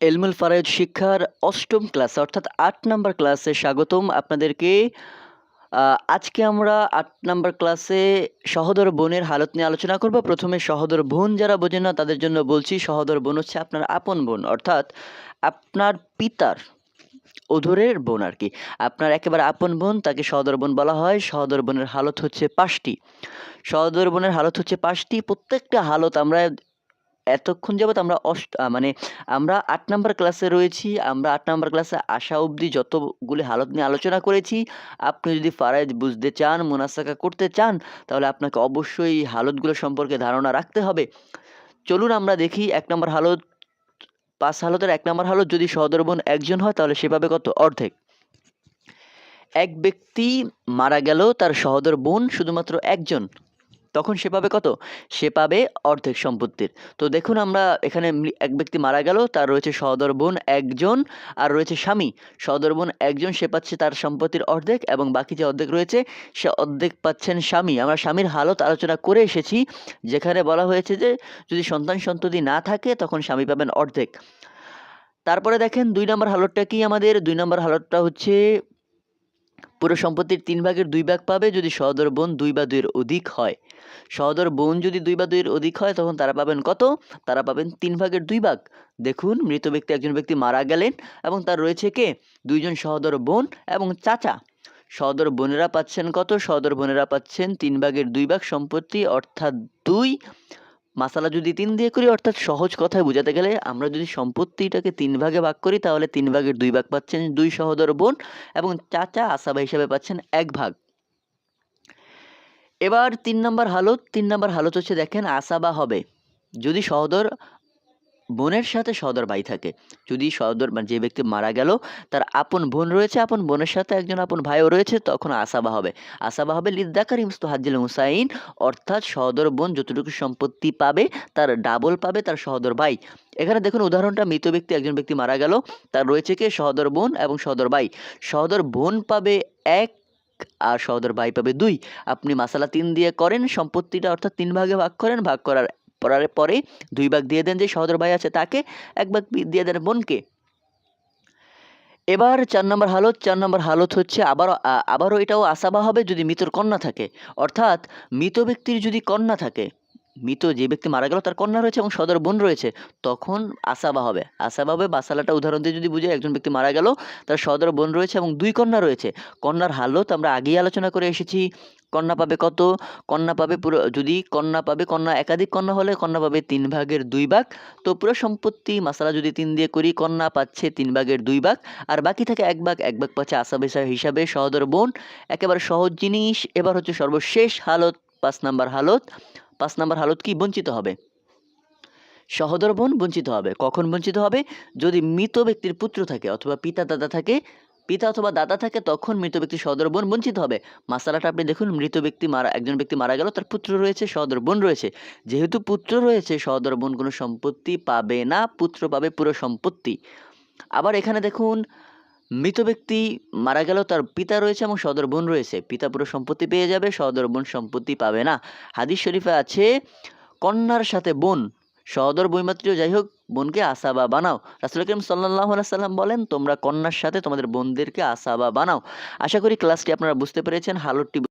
এলমুল ফারায়দ শিক্ষার অষ্টম ক্লাস, অর্থাৎ আট নাম্বার ক্লাসে স্বাগতম আপনাদেরকে। আজকে আমরা আট নাম্বার ক্লাসে সহদর বোনের হালত নিয়ে আলোচনা করব। প্রথমে সহদর বোন যারা বোঝে না, তাদের জন্য বলছি সহদর বোন হচ্ছে আপনার আপন বোন, অর্থাৎ আপনার পিতার অধরের বোন আর কি। আপনার একেবারে আপন বোন, তাকে সহদর বোন বলা হয়। সহদর বোনের হালত হচ্ছে পাঁচটি। সহদর বোনের হালত হচ্ছে পাঁচটি। প্রত্যেকটা হালত আমরা এতক্ষণ যাবত আমরা অষ্ট মানে আমরা আট নাম্বার ক্লাসে রয়েছি, আমরা আট নাম্বার ক্লাসে আসা অবধি যতগুলি হালত নিয়ে আলোচনা করেছি, আপনি যদি ফারাইজ বুঝতে চান, মোনাসাকা করতে চান, তাহলে আপনাকে অবশ্যই হালতগুলো সম্পর্কে ধারণা রাখতে হবে। চলুন আমরা দেখি এক নম্বর হালত, পাঁচ হালতের এক নম্বর হালত যদি সহদর বোন একজন হয়, তাহলে সে পাবে কত? অর্ধেক। এক ব্যক্তি মারা গেল, তার সহদর বোন শুধুমাত্র একজন। তখন সে পাবে কত? সে পাবে অর্ধেক সম্পত্তির। তো দেখুন আমরা এখানে এক ব্যক্তি মারা গেল, তার রয়েছে সহদর বোন একজন, আর রয়েছে স্বামী। সহদর বোন একজন, সে পাচ্ছে তার সম্পত্তির অর্ধেক, এবং বাকি যে অর্ধেক রয়েছে, সে অর্ধেক পাচ্ছেন স্বামী। আমরা স্বামীর হালত আলোচনা করে এসেছি, যেখানে বলা হয়েছে যে, যদি সন্তান সন্ততি না থাকে, তখন স্বামী পাবেন অর্ধেক। তারপরে দেখেন, দুই নম্বর হালতটা কি আমাদের? দুই নম্বর হালতটা হচ্ছে পুরো সম্পত্তির তিন ভাগের দুই ভাগ পাবে যদি সহদর বোন দুই বা দুইয়ের অধিক হয়। সহদর বোন যদি দুই বা দুইয়ের অধিক হয়, তখন তারা পাবেন কত? তারা পাবেন তিন ভাগের দুই ভাগ। দেখুন, মৃত ব্যক্তি, একজন ব্যক্তি মারা গেলেন এবং তার রয়েছে কে? দুইজন সহদর বোন এবং চাচা। সহদর বোনেরা পাচ্ছেন কত? সহদর বোনেরা পাচ্ছেন তিন ভাগের দুই ভাগ সম্পত্তি, অর্থাৎ দুই। মাসালা যদি তিন দিয়ে করি, অর্থাৎ সহজ কথায় বোঝাতে গেলে আমরা যদি সম্পত্তিটাকে তিন ভাগে ভাগ করি, তাহলে তিন ভাগের দুই ভাগ পাচ্ছেন দুই সহোদর বোন এবং চাচা আসাবা হিসাবে পাচ্ছেন এক ভাগ। এবার তিন নম্বর হালত, তিন নম্বর হালত হচ্ছে দেখেন আসাবা হবে। যদি সহোদর বোনের সাথে সহোদর ভাই থাকে। যদি সহোদর মানে যে ব্যক্তি মারা গেল, তার আপন বোন রয়েছে, আপন বোনের সাথে একজন আপন ভাইও রয়েছে, তখন আসাবা হবে। আসাবা হবে লিদ্দাকার ইমস্ত হাজিল হুসাইন। অর্থাৎ সহোদর বোন যতটুকু সম্পত্তি পাবে, তার ডাবল পাবে তার সহোদর ভাই। এখানে দেখুন উদাহরণটা, মৃত ব্যক্তি, একজন ব্যক্তি মারা গেল, তার রয়েছে কে? সহোদর বোন এবং সহোদর ভাই। সহোদর বোন পাবে এক আর সহদর ভাই পাবে দুই। আপনি মাসালা তিন দিয়ে করেন, সম্পত্তিটা অর্থাৎ তিন ভাগে ভাগ করেন, ভাগ করার পরার পরে দুই ভাগ দিয়ে দেন যে সহোদর ভাই আছে তাকে, এক ভাগ দিয়ে দেন বোনকে। এবার চার নম্বর হালত, চার নম্বর হালত হচ্ছে আবারও আবারও এটাও আসাবা হবে যদি মৃতর কন্যা থাকে। অর্থাৎ মৃত ব্যক্তির যদি কন্যা থাকে মৃত যে ব্যক্তি মারা গেল, তার কন্যা রয়েছে এবং সদর বোন রয়েছে। তখন আসাবা হবে। আসাবা হবে, বাসালাটা উদাহরণ দিয়ে যদি বুঝে একজন ব্যক্তি মারা গেল, তার সদর বোন রয়েছে এবং দুই কন্যা রয়েছে। কন্যার হালত আমরা আগেই আলোচনা করে এসেছি, কন্যা পাবে কত? কন্যা পাবে পুরো, যদি কন্যা পাবে, কন্যা একাধিক কন্যা হলে কন্যা পাবে তিন ভাগের দুই ভাগ। তো পুরো সম্পত্তি মাসালা যদি তিন দিয়ে করি, কন্যা পাচ্ছে তিন ভাগের দুই ভাগ, আর বাকি থাকে এক ভাগ এক ভাগ পাচ্ছে আসাব হিসাবে সহদর বোন। একেবারে সহজ জিনিস, এবার হচ্ছে সর্বশেষ হালত, পাঁচ নাম্বার হালত। পাঁচ নাম্বার হালত কি? বঞ্চিত হবে। সহদর বোন বঞ্চিত হবে। কখন বঞ্চিত হবে? যদি মৃত ব্যক্তির পুত্র থাকে অথবা পিতা দাদা থাকে, পিতা অথবা দাদা থাকে, তখন মৃত ব্যক্তি সহদর বোন বঞ্চিত হবে। মাসালাটা আপনি দেখুন, মৃত ব্যক্তি মারা, একজন ব্যক্তি মারা গেল, তার পুত্র রয়েছে, সহদর বোন রয়েছে। যেহেতু পুত্র রয়েছে, সহদর বোন কোনো সম্পত্তি পাবে না, পুত্র পাবে পুরো সম্পত্তি। আবার এখানে দেখুন মৃত ব্যক্তি মারা গেল তার পিতা রয়েছে এবং সদর বোন রয়েছে। পিতা পুরো সম্পত্তি পেয়ে যাবে, সদর বোন সম্পত্তি পাবে না। হাদিস শরীফে আছে, কন্যার সাথে বোন সহদর বইমাত্র যাই হোক, বোনকে আসাবা বানাও। রাসুল করিম সাল্লাহ সাল্লাম বলেন, তোমরা কন্যার সাথে তোমাদের বোনদেরকে আসাবা বানাও। আশা করি ক্লাসটি আপনারা বুঝতে পেরেছেন। হালতটি